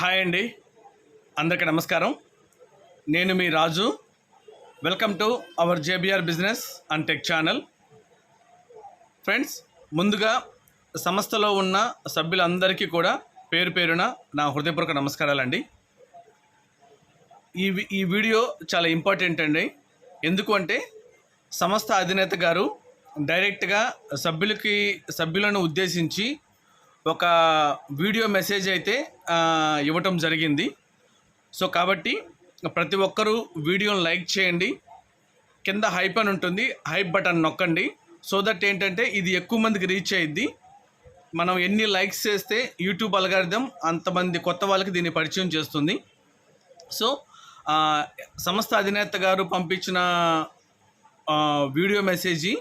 Hi అండి. అందరికీ నమస్కారం. నేను మీ Raju. Welcome to our JBR business and tech channel friends ముందుగా సంస్థలో ఉన్న సభ్యులందరికీ కూడా పేరు పేరున నా హృదయపూర్వక నమస్కారాలండి. ఈ ఈ వీడియో చాలా ఇంపార్టెంట్ అండి. ఎందుకు అంటే సంస్థ అధినేత గారు డైరెక్ట్గా సభ్యులకి సభ్యులను ఉద్దేశించి ఒక వీడియో మెసేజ్ అయితే ఇవ్వటం జరిగింది. సో కాబట్టి ప్రతి ఒక్కరూ వీడియోని లైక్ చేయండి. కింద హైప్ అని ఉంటుంది. హైప్ బటన్ నొక్కండి. సో దట్ ఏంటంటే ఇది ఎక్కువ మందికి రీచ్ అయ్యిద్ది మనం ఎన్ని లైక్స్ చేస్తే యూట్యూబ్ అల్గారిథం అంతమంది కొత్త వాళ్ళకి దీన్ని పరిచయం చేస్తుంది. సో సంస్థ అధినేత గారు పంపించిన వీడియో మెసేజీ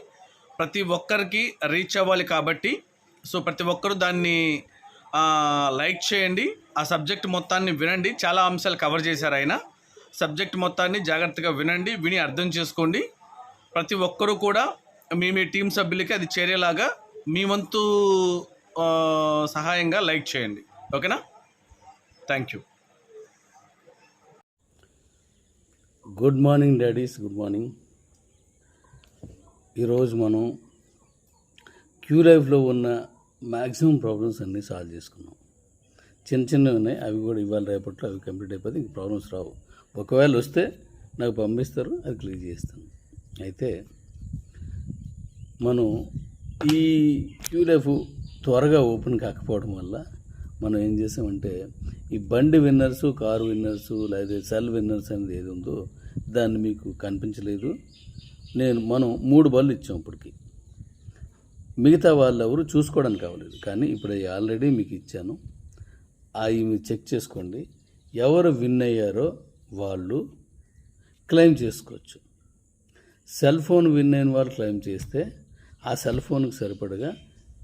ప్రతి ఒక్కరికి రీచ్ అవ్వాలి కాబట్టి సో ప్రతి ఒక్కరు దాన్ని లైక్ చేయండి. ఆ సబ్జెక్ట్ మొత్తాన్ని వినండి. చాలా అంశాలు కవర్ చేశారు ఆయన. సబ్జెక్ట్ మొత్తాన్ని జాగ్రత్తగా వినండి. విని అర్థం చేసుకోండి. ప్రతి ఒక్కరూ కూడా మీ మీ టీం సభ్యులకి అది చేరేలాగా మీ వంతు సహాయంగా లైక్ చేయండి. ఓకేనా? Thank you. Good morning daddies. Good morning. ఈరోజు మనం క్యూ లైఫ్లో ఉన్న మ్యాక్సిమం ప్రాబ్లమ్స్ అన్నీ సాల్వ్ చేసుకున్నాం. చిన్న చిన్నవి ఉన్నాయి అవి కూడా ఇవాళ రేపట్లో అవి కంప్లీట్ అయిపోతే ఇంక ప్రాబ్లమ్స్ రావు. ఒకవేళ వస్తే నాకు పంపిస్తారు అది క్లియర్ చేస్తాను. అయితే మనం ఈ క్యూ లైఫ్ త్వరగా ఓపెన్ కాకపోవడం వల్ల మనం ఏం చేసామంటే ఈ బండి విన్నర్సు కారు విన్నర్సు లేదా సెల్ విన్నర్స్ అనేది ఏది ఉందో దాన్ని మీకు కనిపించలేదు. నేను మనం మూడు బళ్ళు ఇచ్చాం ఇప్పటికి. మిగతా వాళ్ళు ఎవరు చూసుకోవడానికి అవ్వలేదు. కానీ ఇప్పుడు ఆల్రెడీ మీకు ఇచ్చాను. అవి మీరు చెక్ చేసుకోండి. ఎవరు విన్ అయ్యారో వాళ్ళు క్లెయిమ్ చేసుకోవచ్చు. సెల్ ఫోన్ విన్ అయిన వాళ్ళు క్లెయిమ్ చేస్తే ఆ సెల్ ఫోన్కి సరిపడగా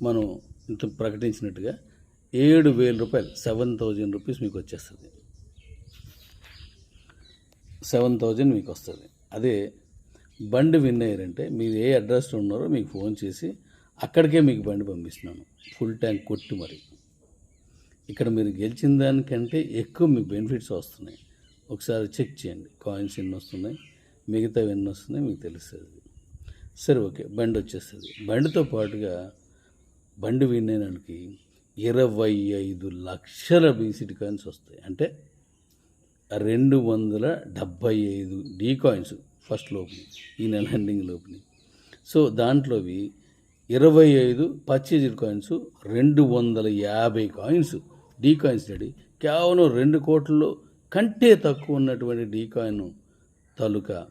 మనం ఇంత ప్రకటించినట్టుగా ఏడు వేల రూపాయలు సెవెన్ థౌజండ్ రూపీస్ మీకు వచ్చేస్తుంది. సెవెన్ థౌజండ్ మీకు వస్తుంది. అదే బండి విన్ అయ్యారంటే మీరు ఏ అడ్రస్లో ఉన్నారో మీకు ఫోన్ చేసి అక్కడికే మీకు బండి పంపిస్తున్నాను. ఫుల్ ట్యాంక్ కొట్టి మరి. ఇక్కడ మీరు గెలిచిన దానికంటే ఎక్కువ మీకు బెనిఫిట్స్ వస్తున్నాయి. ఒకసారి చెక్ చేయండి. కాయిన్స్ ఎన్ని వస్తున్నాయి? మిగతావి ఎన్ని వస్తున్నాయి? మీకు తెలుస్తుంది. సరే ఓకే. బండి వచ్చేస్తుంది. బండితో పాటుగా బండి వినేనానికి ఇరవై ఐదు లక్షల బీసీటీ కాయిన్స్ వస్తాయి. అంటే రెండు వందల డెబ్భై ఐదు డీ కాయిన్స్ ఫస్ట్ లోపుని ఈ నెల ఎండింగ్ లోపుని. సో దాంట్లోవి ఇరవై ఐదు పర్చేజ్డ్ కాయిన్స్ రెండు వందల యాభై కాయిన్స్ డీ కాయిన్స్ రెడీ కేవలం రెండు కోట్లలో కంటే తక్కువ ఉన్నటువంటి డీ కాయిన్ తాలూకా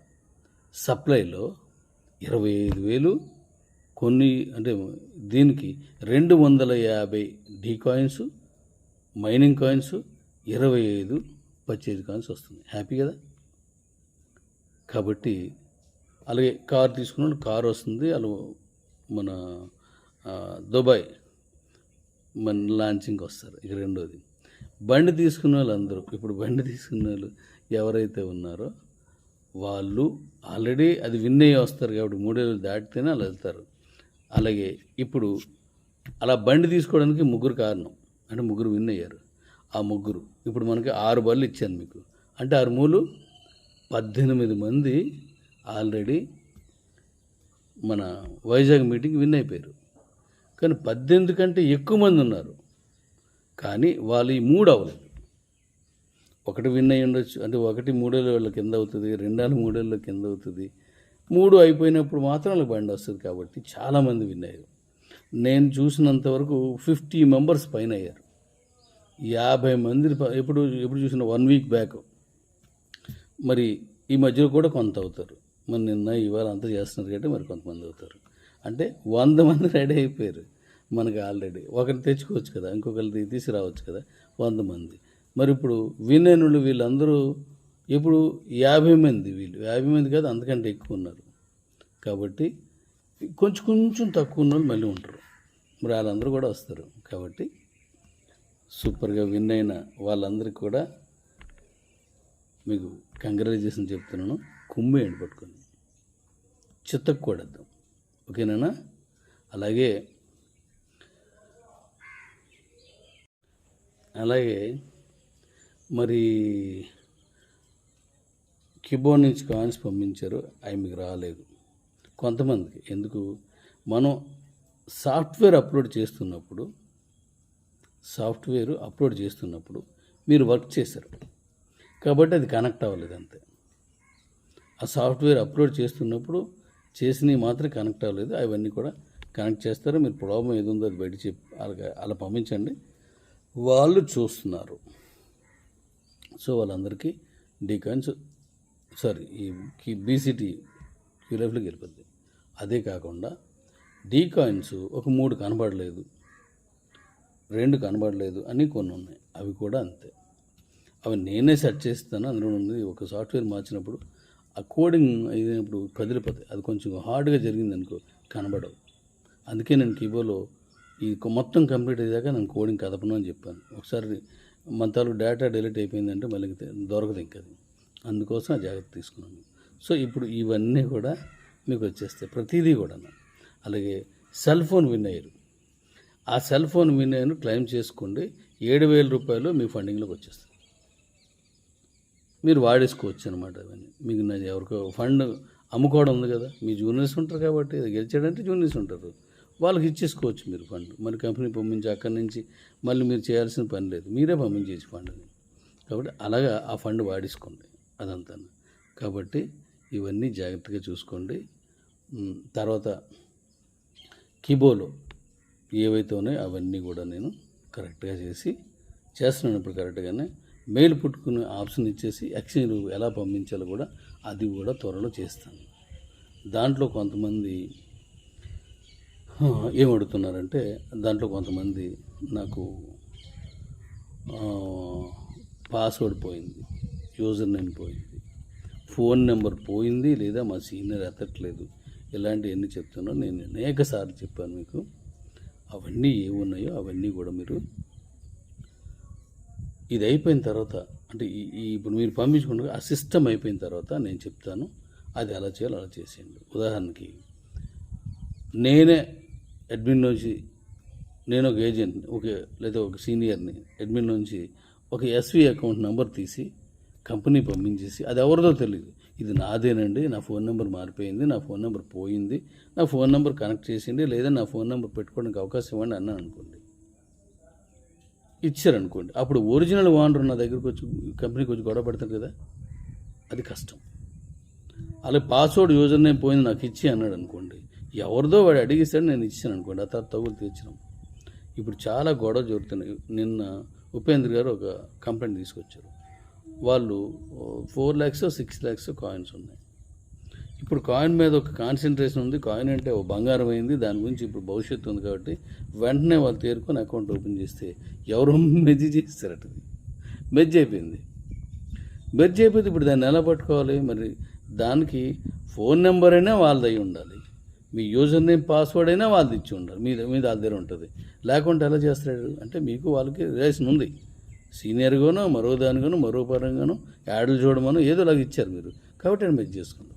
సప్లైలో ఇరవై ఐదు వేలు కొన్ని అంటే దీనికి రెండు వందల యాభై డీ కాయిన్స్ మైనింగ్ కాయిన్స్ ఇరవై ఐదు పర్చేజ్ కాయిన్స్ వస్తుంది. హ్యాపీ కదా? కాబట్టి అలాగే కార్ తీసుకున్న కార్ వస్తుంది అలా మన దుబాయ్ మన లాంచింగ్కి వస్తారు ఇక రెండోది. బండి తీసుకున్న వాళ్ళందరూ ఇప్పుడు బండి తీసుకున్న వాళ్ళు ఎవరైతే ఉన్నారో వాళ్ళు ఆల్రెడీ అది విన్ అయ్యి వస్తారు కాబట్టి మూడేళ్ళు దాటితేనే అలా వెళ్తారు. అలాగే ఇప్పుడు అలా బండి తీసుకోవడానికి ముగ్గురు కారణం. అంటే ముగ్గురు విన్ అయ్యారు. ఆ ముగ్గురు. ఇప్పుడు మనకి ఆరు బళ్ళు ఇచ్చాను మీకు. అంటే ఆరు మూలు పద్దెనిమిది మంది ఆల్రెడీ మన వైజాగ్ మీటింగ్ విన్ అయిపోయారు. కానీ పద్దెనిమిది కంటే ఎక్కువ మంది ఉన్నారు. కానీ వాళ్ళు ఈ మూడు అవ్వలేదు. ఒకటి విన్ అయి ఉండొచ్చు. అంటే ఒకటి మూడేళ్ళ వాళ్ళ కింద అవుతుంది రెండేళ్ళు మూడేళ్ళ కింద అవుతుంది. మూడు అయిపోయినప్పుడు మాత్రం వాళ్ళకి బండి వస్తుంది కాబట్టి చాలామంది విన్ అయ్యారు. నేను చూసినంత వరకు ఫిఫ్టీ మెంబర్స్ పైన అయ్యారు. యాభై మంది ప- ఎప్పుడు ఎప్పుడు చూసిన వన్ వీక్ బ్యాక్. మరి ఈ మధ్యలో కూడా కొంత అవుతారు. మరి నిన్న ఇవాళ అంతా చేస్తున్నారు కాబట్టి మరి కొంతమంది అవుతారు. అంటే వంద మంది రెడీ అయిపోయారు మనకి ఆల్రెడీ. ఒకరిని తెచ్చుకోవచ్చు కదా ఇంకొకరిని తీసుకురావచ్చు కదా వంద మంది. మరి ఇప్పుడు వినేనుళ్ళు వీళ్ళందరూ ఇప్పుడు యాభై మంది వీళ్ళు. యాభై మంది కాదు అంతకంటే ఎక్కువ ఉన్నారు. కాబట్టి కొంచెం కొంచెం తక్కువ ఉన్న వాళ్ళు మళ్ళీ ఉంటారు. మరి వాళ్ళందరూ కూడా వస్తారు. కాబట్టి సూపర్గా విన్ అయిన వాళ్ళందరికీ కూడా మీకు కంగ్రాచులేషన్ చెప్తున్నాను. కుమ్మేయండి పట్టుకొని. చిత్తకు కూడద్దాం. ఓకేనా అలాగే అలాగే మరి కిబోర్డ్ నుంచి కాయిన్స్ పంపించారు. అవి మీకు రాలేదు. కొంతమందికి. ఎందుకు? మనం సాఫ్ట్వేర్ అప్లోడ్ చేస్తున్నప్పుడు సాఫ్ట్వేర్ అప్లోడ్ చేస్తున్నప్పుడు మీరు వర్క్ చేశారు. కాబట్టి అది కనెక్ట్ అవ్వలేదు అంతే. ఆ సాఫ్ట్వేర్ అప్లోడ్ చేస్తున్నప్పుడు చేసినవి మాత్రం కనెక్ట్ అవ్వలేదు. అవన్నీ కూడా కనెక్ట్ చేస్తారు? మీరు ప్రాబ్లం ఏది ఉందో అది బయట చెప్పి అలా అలా పంపించండి. వాళ్ళు చూస్తున్నారు. సో వాళ్ళందరికీ డీకాయిన్స్ సారీ ఈ బీసీటీ క్యూలైఫ్లోకి వెళ్ళిపోద్ది. అదే కాకుండా డీ కాయిన్స్ ఒక మూడు కనబడలేదు రెండు కనబడలేదు అని కొన్ని ఉన్నాయి. అవి కూడా అంతే. అవి నేనే సెట్ చేస్తాను. అందులో ఉంది ఒక సాఫ్ట్వేర్ మార్చినప్పుడు ఆ కోడింగ్ అయినప్పుడు కదిలిపోతాయి. అది కొంచెం హార్డ్గా జరిగింది అనుకో కనబడవు. అందుకే నేను కీబోర్డ్లో ఈ మొత్తం కంప్లీట్ అయ్యాక నేను కోడింగ్ కదపను అని చెప్పాను. ఒకసారి మంతాలు డేటా డిలీట్ అయిపోయిందంటే మళ్ళీ దొరకదు ఇంకా అది. అందుకోసం ఆ జాగ్రత్త తీసుకున్నాను. సో ఇప్పుడు ఇవన్నీ కూడా మీకు వచ్చేస్తాయి. ప్రతిదీ కూడా అలాగే సెల్ ఫోన్ విన్ అయ్యారు. ఆ సెల్ ఫోన్ విన్ అయ్యను క్లెయిమ్ చేసుకోండి ఏడు వేల రూపాయలు మీ ఫండింగ్లోకి వచ్చేస్తుంది మీరు వాడేసుకోవచ్చు అనమాట అవన్నీ. మీకు నాది ఎవరికో ఫండ్ అమ్ముకోవడం ఉంది కదా మీ జూనియర్స్ ఉంటారు కాబట్టి అది గెలిచాడంటే జూనియర్స్ ఉంటారు. వాళ్ళకి ఇచ్చేసుకోవచ్చు మీరు ఫండ్. మరి కంపెనీ పంపించి అక్కడి నుంచి మళ్ళీ మీరు చేయాల్సిన పని లేదు. మీరే పంపించేసి ఫండ్ని కాబట్టి అలాగా ఆ ఫండ్ వాడేసుకోండి అదంతా. కాబట్టి ఇవన్నీ జాగ్రత్తగా చూసుకోండి. తర్వాత కిబోలో ఏవైతే ఉన్నాయో అవన్నీ కూడా నేను కరెక్ట్గా చేసి చేస్తున్నాను. ఇప్పుడు కరెక్ట్గానే మెయిల్ పుట్టుకునే ఆప్షన్ ఇచ్చేసి ఎక్స్చేంజ్ ఎలా పంపించాలో కూడా అది కూడా త్వరలో చేస్తాను. దాంట్లో కొంతమంది ఏమడుతున్నారంటే దాంట్లో కొంతమంది నాకు పాస్వర్డ్ పోయింది యూజర్ నేమ్ పోయింది ఫోన్ నెంబర్ పోయింది లేదా మా సీనియర్ ఎత్తట్లేదు ఇలాంటివన్నీ చెప్తున్నా నేను అనేక సార్లు చెప్పాను మీకు. అవన్నీ ఏమున్నాయో అవన్నీ కూడా మీరు ఇది అయిపోయిన తర్వాత అంటే ఈ ఇప్పుడు మీరు పంపించుకుంటే ఆ సిస్టమ్ అయిపోయిన తర్వాత నేను చెప్తాను అది అలా చేయాలో అలా చేసేయండి. ఉదాహరణకి నేనే అడ్మిన్ నుంచి నేను ఒక ఏజెంట్ని ఒక లేదా ఒక సీనియర్ని అడ్మిన్ నుంచి ఒక ఎస్వి అకౌంట్ నెంబర్ తీసి కంపెనీ పంపించేసి అది ఎవరిదో తెలియదు ఇది నాదేనండి నా ఫోన్ నెంబర్ మారిపోయింది నా ఫోన్ నెంబర్ పోయింది నా ఫోన్ నెంబర్ కనెక్ట్ చేసింది లేదా నా ఫోన్ నెంబర్ పెట్టుకోవడానికి అవకాశం ఇవ్వండి అన్నాను అనుకోండి ఇచ్చారనుకోండి. అప్పుడు ఒరిజినల్ ఓనర్ నా దగ్గరికి వచ్చి కంపెనీకి వచ్చి గొడవ పడతారు కదా అది కష్టం. అలా పాస్వర్డ్ యూజర్ నేమ్ పోయింది నాకు ఇచ్చి అన్నాడు అనుకోండి ఎవరిదో వాడు అడిగిస్తాడు నేను ఇచ్చాను అనుకోండి ఆ తర్వాత తగులు తీర్చినాం ఇప్పుడు చాలా గొడవ జరుగుతున్నాయి. నిన్న ఉపేంద్ర గారు ఒక కంప్లైంట్ తీసుకొచ్చారు. వాళ్ళు four lakhs six lakhs coins ఉన్నాయి. ఇప్పుడు కాయిన్ మీద ఒక కాన్సన్ట్రేషన్ ఉంది. కాయిన్ అంటే ఓ బంగారం అయింది. దాని గురించి ఇప్పుడు భవిష్యత్తు ఉంది కాబట్టి వెంటనే వాళ్ళు తేరుకొని అకౌంట్ ఓపెన్ చేస్తే ఎవరో మెజ్జి చేస్తారట మెజ్జి అయిపోయింది. మెజ్జి అయిపోతే ఇప్పుడు దాన్ని ఎలా పట్టుకోవాలి? మరి దానికి ఫోన్ నెంబర్ అయినా వాళ్ళది అయి ఉండాలి. మీ యూజర్ నేమ్ పాస్వర్డ్ అయినా వాళ్ళది ఇచ్చి ఉండాలి. మీ మీ వాళ్ళ దగ్గర ఉంటుంది. లేకుంటే ఎలా చేస్తాడు అంటే మీకు వాళ్ళకి రిలేషన్ ఉంది. సీనియర్గానో మరో దానిగానో మరో పరంగానో యాడ్లు చూడమనో ఏదో అలాగ ఇచ్చారు మీరు. కాబట్టి నేను మెజ్ చేసుకుంటాను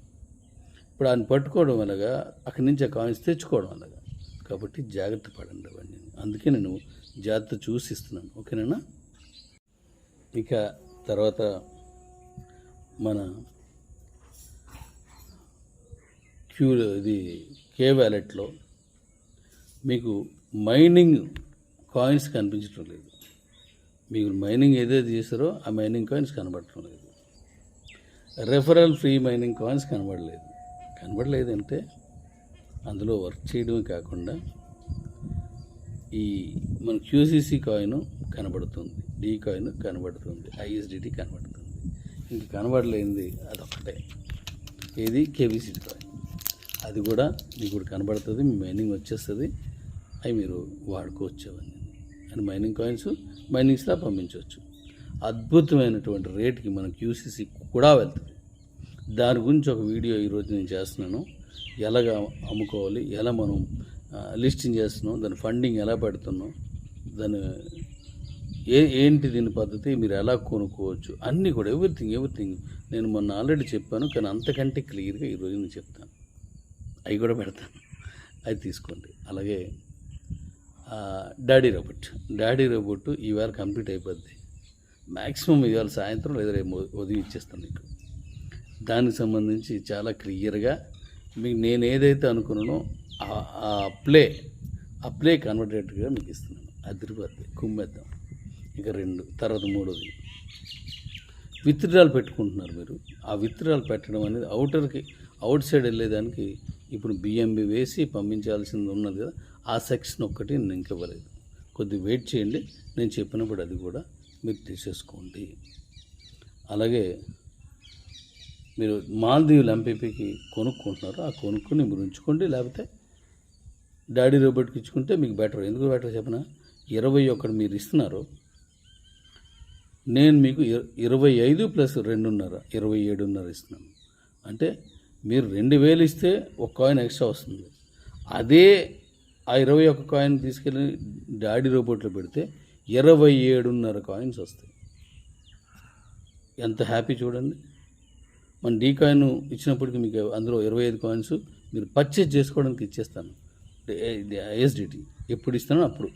ఇప్పుడు ఆయన పట్టుకోవడం అనగా అక్కడి నుంచి ఆ కాయిన్స్ తెచ్చుకోవడం అనగా కాబట్టి జాగ్రత్త పడండి అవన్నీ. అందుకే నేను జాగ్రత్త చూసి ఇస్తున్నాను ఓకేనా? ఇక తర్వాత మన క్యూ ఇది కే వ్యాలెట్లో మీకు మైనింగ్ కాయిన్స్ కనిపించడం లేదు. మీరు మైనింగ్ ఏదైతే చేస్తారో ఆ మైనింగ్ కాయిన్స్ కనబడటం లేదు. రెఫరల్ ఫ్రీ మైనింగ్ కాయిన్స్ కనబడలేదు. కనబడలేదంటే అందులో వర్క్ చేయడమే కాకుండా ఈ మన క్యూసీసీ కాయిన్ కనబడుతుంది డి కాయిన్ కనబడుతుంది ఐఎస్డిటీ కనబడుతుంది. ఇంక కనబడలేనిది అదొక్కటే. ఏది? కేబీసీటీ కాయిన్ అది కూడా మీకు కూడా కనబడుతుంది మీ మైనింగ్ వచ్చేస్తుంది అవి మీరు వాడుకోవచ్చు అవన్నీ. అండ్ మైనింగ్ కాయిన్స్ మైనింగ్స్లా పంపించవచ్చు. అద్భుతమైనటువంటి రేట్కి మన క్యూసీసీ కూడా వెళ్తుంది. దాని గురించి ఒక వీడియో ఈరోజు నేను చేస్తున్నాను. ఎలాగ అమ్ముకోవాలి ఎలా మనం లిస్టింగ్ చేస్తున్నాం దాని ఫండింగ్ ఎలా పెడుతున్నాం దాని ఏ ఏంటి దీని పద్ధతి మీరు ఎలా కొనుక్కోవచ్చు అన్నీ కూడా ఎవ్రీథింగ్ ఎవ్రీథింగ్ నేను మొన్న ఆల్రెడీ చెప్పాను కానీ అంతకంటే క్లియర్గా ఈరోజు నేను చెప్తాను. అవి కూడా పెడతాను. అది తీసుకోండి. అలాగే డాడీ రోబోట్. డాడీ రోబోట్ ఈవేళ కంప్లీట్ అయిపోద్ది. మ్యాక్సిమం ఇవాళ సాయంత్రం లేదా రేపు ఉదయం ఇచ్చేస్తాను మీకు దానికి సంబంధించి చాలా క్లియర్గా మీకు నేను ఏదైతే అనుకున్నానో ఆ- ప్లే ఆ ప్లే కన్వర్టెడ్గా మీకు ఇస్తున్నాను. అదిరిపోద్ది కుమ్మేద్దాం. ఇక రెండు తర్వాత మూడోది. విత్డ్రాల్ పెట్టుకుంటున్నారు మీరు. ఆ విత్డ్రాల్ పెట్టడం అనేది అవుటర్కి అవుట్ సైడ్ వెళ్ళేదానికి ఇప్పుడు బిఎంబి వేసి పంపించాల్సింది ఉన్నది కదా ఆ సెక్షన్ ఒక్కటి నేను ఇంక ఇవ్వలేదు కొద్దిగా వెయిట్ చేయండి. నేను చెప్పినప్పుడు అది కూడా మీరు తీసేసుకోండి. అలాగే మీరు మాల్దీవులు ఎంపీపీకి కొనుక్కుంటున్నారు ఆ కొనుక్కుని మీరు ఉంచుకోండి లేకపోతే డాడీ రోబోట్కి ఇచ్చుకుంటే మీకు బెటర్. ఎందుకు బెటర్ చెప్పనా? ఇరవై ఒకటి మీరు ఇస్తున్నారు. నేను మీకు ఇర- ఇరవై ఐదు ప్లస్ రెండున్నర ఇరవై ఏడున్నర ఇస్తున్నాను. అంటే మీరు రెండు వేలు ఇస్తే ఒక కాయిన్ ఎక్స్ట్రా వస్తుంది. అదే ఆ ఇరవై ఒక్క కాయిన్ తీసుకెళ్ళి డాడీ రోబోట్లో పెడితే ఇరవై ఏడున్నర కాయిన్స్ వస్తాయి. ఎంత హ్యాపీ చూడండి. మన డీ కాయిన్ ఇచ్చినప్పటికీ మీకు అందులో ఇరవై ఐదు కాయిన్స్ మీరు పర్చేజ్ చేసుకోవడానికి ఇచ్చేస్తాను. ఎస్డిటీ ఎప్పుడు ఇస్తానో అప్పుడు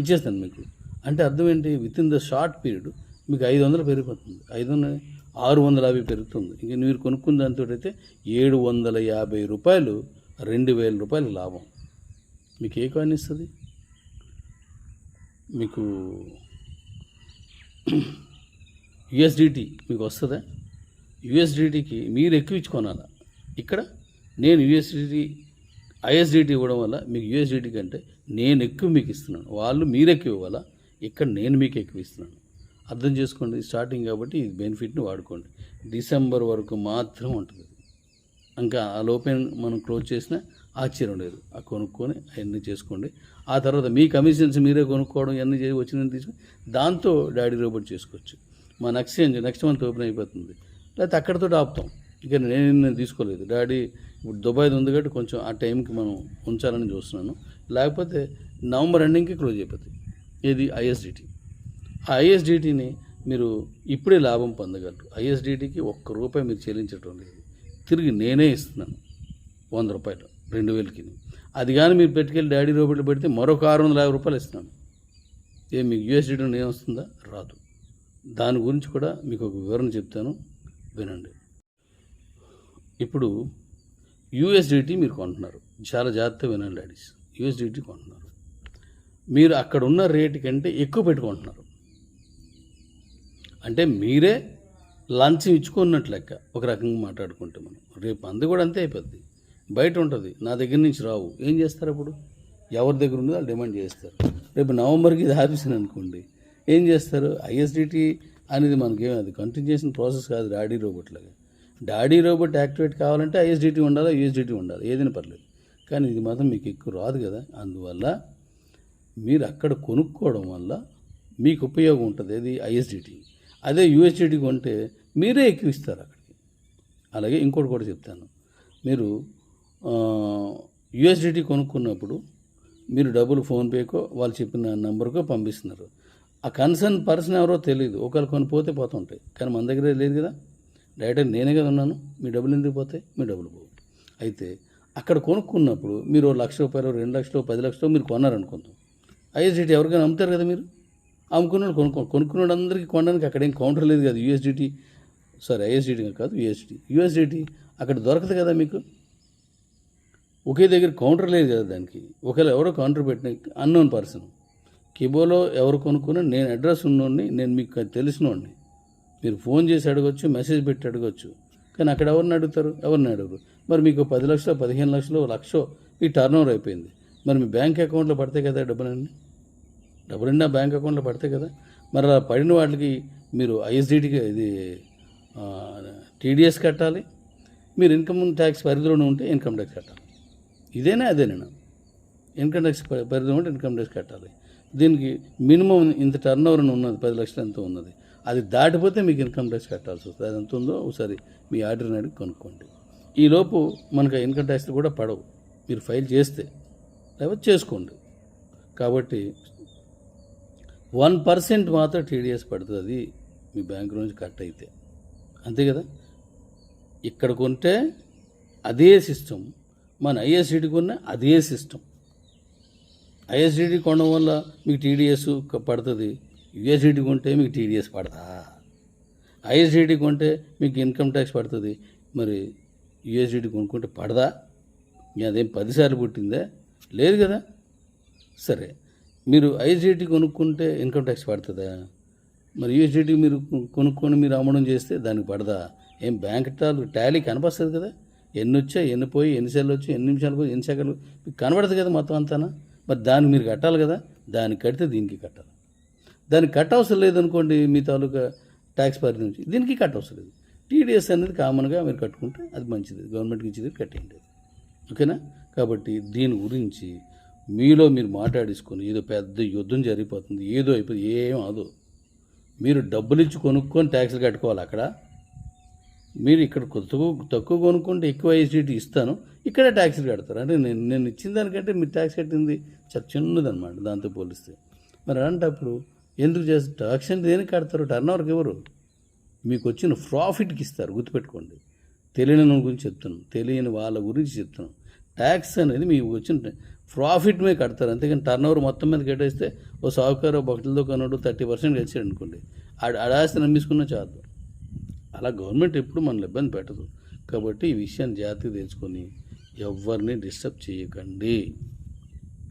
ఇచ్చేస్తాను మీకు. అంటే అర్థం ఏంటి? With in the short period మీకు ఐదు వందలు పెరిగిపోతుంది. ఐదు వందల ఆరు వందల యాభై పెరుగుతుంది. ఇంక మీరు కొనుక్కున్న దాంతో అయితే ఏడు వందల యాభై రూపాయలు రెండు వేల రూపాయలు లాభం. మీకు ఏ కాయిన్ ఇస్తుంది? మీకు యుఎస్డిటీ మీకు వస్తుందా? యుఎస్డిటీకి మీరు ఎక్కువ ఇచ్చి ఇక్కడ నేను యుఎస్డిటీ ఐఎస్డిటీ ఇవ్వడం వల్ల మీకు యుఎస్డిటీ కంటే నేను ఎక్కువ మీకు ఇస్తున్నాను. వాళ్ళు మీరు ఎక్కువ ఇవ్వాలా? ఇక్కడ నేను మీకు ఎక్కువ ఇస్తున్నాను. అర్థం చేసుకోండి స్టార్టింగ్ కాబట్టి ఈ బెనిఫిట్ని వాడుకోండి. డిసెంబర్ వరకు మాత్రం ఉంటుంది. ఇంకా ఆ లోపే మనం క్లోజ్ చేసినా ఆశ్చర్యం లేదు. ఆ కొనుక్కొని అవన్నీ చేసుకోండి. ఆ తర్వాత మీ కమిషన్స్ మీరే కొనుక్కోవడం ఇవన్నీ చేసి వచ్చినవి తీసుకుని దాంతో డాడీ రోబోట్ చేసుకోవచ్చు. మన నెక్స్ట్ నెక్స్ట్ మంత్ ఓపెన్ అయిపోతుంది. లేకపోతే అక్కడితో ఆపుతాం. ఇక నేను నేను తీసుకోలేదు. డాడీ ఇప్పుడు దుబాయ్ ఉంది కాబట్టి కొంచెం ఆ టైంకి మనం ఉంచాలని చూస్తున్నాను. లేకపోతే నవంబర్ ఎండింగ్కి క్లోజ్ అయిపోతుంది ఇది ఐఎస్డిటీ. ఆ ఐఎస్డిటీని మీరు ఇప్పుడే లాభం పొందగలరు. ఐఎస్డిటీకి ఒక్క రూపాయి మీరు చెల్లించడం లేదు. తిరిగి నేనే ఇస్తున్నాను. వంద రూపాయలు. రెండు వేలకి. అది కానీ మీరు పెట్టుకెళ్ళి డాడీ రూపాయలు పెడితే మరొక ఆరు వందల యాభై రూపాయలు ఇస్తున్నాను. ఏ మీకు యూఎస్డిటీ ఏమొస్తుందా రాదు. దాని గురించి కూడా మీకు ఒక వివరణ చెప్తాను. వినండి. ఇప్పుడు యూఎస్డిటీ మీరు కొంటున్నారు. చాలా జాగ్రత్తగా వినండి లేడీస్ యూఎస్డిటీ కొంటున్నారు. మీరు అక్కడ ఉన్న రేటు కంటే ఎక్కువ పెట్టుకుంటున్నారు. అంటే మీరే లంచ్ ఇచ్చుకున్నట్లు లెక్క ఒక రకంగా మాట్లాడుకుంటే మనం. రేపు అందు కూడా అంతే అయిపోద్ది. బయట ఉంటుంది. నా దగ్గర నుంచి రావు. ఏం చేస్తారు అప్పుడు? ఎవరి దగ్గర ఉందో వాళ్ళు డిమాండ్ చేస్తారు. రేపు నవంబర్కి ఇది ఆఫీస్ అనుకోండి. ఏం చేస్తారు? ఐఎస్డిటీ అనేది మనకేం అది కంటిన్యూషన్ ప్రాసెస్ కాదు డాడీ రోబోట్ లాగా. డాడీ రోబోట్ యాక్టివేట్ కావాలంటే ఐఎస్డిటీ ఉండాలి యూఎస్డిటీ ఉండాలి ఏదైనా పర్లేదు. కానీ ఇది మాత్రం మీకు ఎక్కువ రాదు కదా. అందువల్ల మీరు అక్కడ కొనుక్కోవడం వల్ల మీకు ఉపయోగం ఉంటుంది. అది ఐఎస్డిటీ అదే యూఎస్డిటీ కొంటే మీరే ఎక్కువ ఇస్తారు అక్కడికి. అలాగే ఇంకోటి కూడా చెప్తాను. మీరు యూఎస్డిటీ కొనుక్కున్నప్పుడు మీరు డబ్బులు ఫోన్పేకో వాళ్ళు చెప్పిన నెంబర్కో పంపిస్తున్నారు. ఆ కన్సర్న్ పర్సన్ ఎవరో తెలియదు ఒకవేళ కొని పోతే పోతుంటాయి. కానీ మన దగ్గర లేదు కదా. డైరెక్ట్ నేనే కదా ఉన్నాను. మీ డబ్బులు ఎందుకు పోతాయి? మీ డబ్బులు పోవు. అయితే అక్కడ కొనుక్కున్నప్పుడు మీరు లక్ష రూపాయలు రెండు లక్షలు పది లక్షలు మీరు కొన్నారనుకుందాం. ఐఎస్డిటీ ఎవరికైనా అమ్ముతారు కదా మీరు? అమ్ముకున్నాడు కొనుక్కో కొనుక్కున్నాడు అందరికీ కొనడానికి అక్కడ ఏం కౌంటర్ లేదు కదా యూఎస్డిటీ? సారీ ఐఎస్డిటీ కాదు యూఎస్డి యూఎస్డిటీ అక్కడ దొరకదు కదా మీకు? ఒకే దగ్గర కౌంటర్ లేదు కదా దానికి. ఒకవేళ ఎవరో కౌంటర్ పెట్టిన అన్నోన్ పర్సన్. కిబోలో ఎవరు కొనుక్కుని నేను అడ్రస్ ఉన్నోడిని నేను మీకు తెలిసినోడిని. మీరు ఫోన్ చేసి అడగొచ్చు మెసేజ్ పెట్టి అడగొచ్చు. కానీ అక్కడ ఎవరిని అడుగుతారు? ఎవరిని అడగరు? మరి మీకు పది లక్షలు పదిహేను లక్షలు లక్షో ఈ టర్న్ ఓవర్ అయిపోయింది. మరి మీ బ్యాంక్ అకౌంట్లో పడతాయి కదా డబ్బులన్నీ? డబ్బులన్నీ బ్యాంక్ అకౌంట్లో పడతాయి కదా? మరి అలా పడిన వాటికి మీరు ఐఎస్డిటీకి ఇది టీడీఎస్ కట్టాలి. మీరు ఇన్కమ్ ట్యాక్స్ పరిధిలోనే ఉంటే ఇన్కమ్ ట్యాక్స్ కట్టాలి. ఇదేనా అదేనా ఇన్కమ్ ట్యాక్స్ పరిధిలో ఉంటే ఇన్కమ్ ట్యాక్స్ కట్టాలి. దీనికి మినిమం ఇంత టర్న్ ఓవర్ ఉన్నది పది లక్షలు ఎంత ఉన్నది? అది దాటిపోతే మీకు ఇన్కమ్ ట్యాక్స్ కట్టాల్సి వస్తుంది. అది ఎంత ఉందో ఒకసారి మీ ఆర్డర్ని అడిగి కొనుక్కోండి. ఈలోపు మనకు ఇన్కమ్ ట్యాక్స్లు కూడా పడవు. మీరు ఫైల్ చేస్తే లేకపోతే చేసుకోండి. కాబట్టి వన్ పర్సెంట్ మాత్రం టీడీఎస్ పడుతుంది అది మీ బ్యాంకు నుంచి కట్ అయితే. అంతే కదా? ఇక్కడ కొంటే అదే సిస్టమ్ మన ఐఎస్డిటి కొన్న అదే సిస్టమ్ ఐఎస్డిడి కొనడం వల్ల మీకు టీడీఎస్ పడుతుంది. యుఎస్డిడి కొంటే మీకు టీడీఎస్ పడదా ఐఎస్డిడి కొంటే మీకు ఇన్కమ్ ట్యాక్స్ పడుతుంది. మరి యుఎస్డిడి కొనుక్కుంటే పడదా? అదేం పదిసార్లు పుట్టిందా? లేదు కదా? సరే. మీరు ఐఎస్డిటీ కొనుక్కుంటే ఇన్కమ్ ట్యాక్స్ పడుతుందా? మరి యూఎస్డిటీ మీరు కొనుక్కొని మీరు అమ్మడం చేస్తే దానికి పడదా? ఏం బ్యాంక్ టాలు టాలీ కనపస్తుంది కదా? ఎన్ని వచ్చాయి ఎన్ని పోయి ఎన్నిసార్లు వచ్చి ఎన్ని నిమిషాలు పోయి ఎన్ని సెకండ్లు మీకు కనబడదు కదా మొత్తం అంతానా? మరి దానికి మీరు కట్టాలి కదా దానికి కడితే దీనికి కట్టాలి. దానికి కట్టవసరం లేదనుకోండి మీ తాలూకా ట్యాక్స్ పరిధి నుంచి. దీనికి కట్టవసరం లేదు. టీడీఎస్ అనేది కామన్గా మీరు కట్టుకుంటే అది మంచిది. గవర్నమెంట్కి ఇచ్చేది కట్టేయండి. ఓకేనా? కాబట్టి దీని గురించి మీలో మీరు మాట్లాడేసుకొని ఏదో పెద్ద యుద్ధం జరిగిపోతుంది ఏదో అయిపోయింది ఏం అదో మీరు డబ్బులు ఇచ్చి కొనుక్కొని ట్యాక్స్లు కట్టుకోవాలి అక్కడ. మీరు ఇక్కడ తక్కువ తక్కువ కొనుక్కుంటే ఎక్కువ ఐసీటీ ఇస్తాను. ఇక్కడే ట్యాక్సీలు కడతారు. అంటే నేను నేను ఇచ్చిన దానికంటే మీరు ట్యాక్స్ కట్టింది చాలా చిన్నదన్నమాట దాంతో పోలిస్తే. మరి అలాంటప్పుడు ఎందుకు చేస్తారు ట్యాక్స్ అంటే దేనికి కడతారు? టర్న్ ఓవర్కి ఎవరు? మీకు వచ్చిన ప్రాఫిట్కి ఇస్తారు. గుర్తుపెట్టుకోండి. తెలియని గురించి చెప్తున్నాను. తెలియని వాళ్ళ గురించి చెప్తున్నాను. ట్యాక్స్ అనేది మీకు వచ్చిన ప్రాఫిట్ మీద కడతారు. అంతేకాని టర్న్ ఓవర్ మొత్తం మీద కట్టేస్తే ఓ సాహుకారు భక్తులతో కొన్నాడు థర్టీ పర్సెంట్ కలిసాడు అనుకోండి. ఆడ ఆడాస్తి నమ్మేసుకున్నా చాలు. అలా గవర్నమెంట్ ఎప్పుడు మనల్ని ఇబ్బంది పెట్టదు. కాబట్టి ఈ విషయాన్ని జాగ్రత్తగా తెలుసుకొని ఎవరిని డిస్టర్బ్ చేయకండి.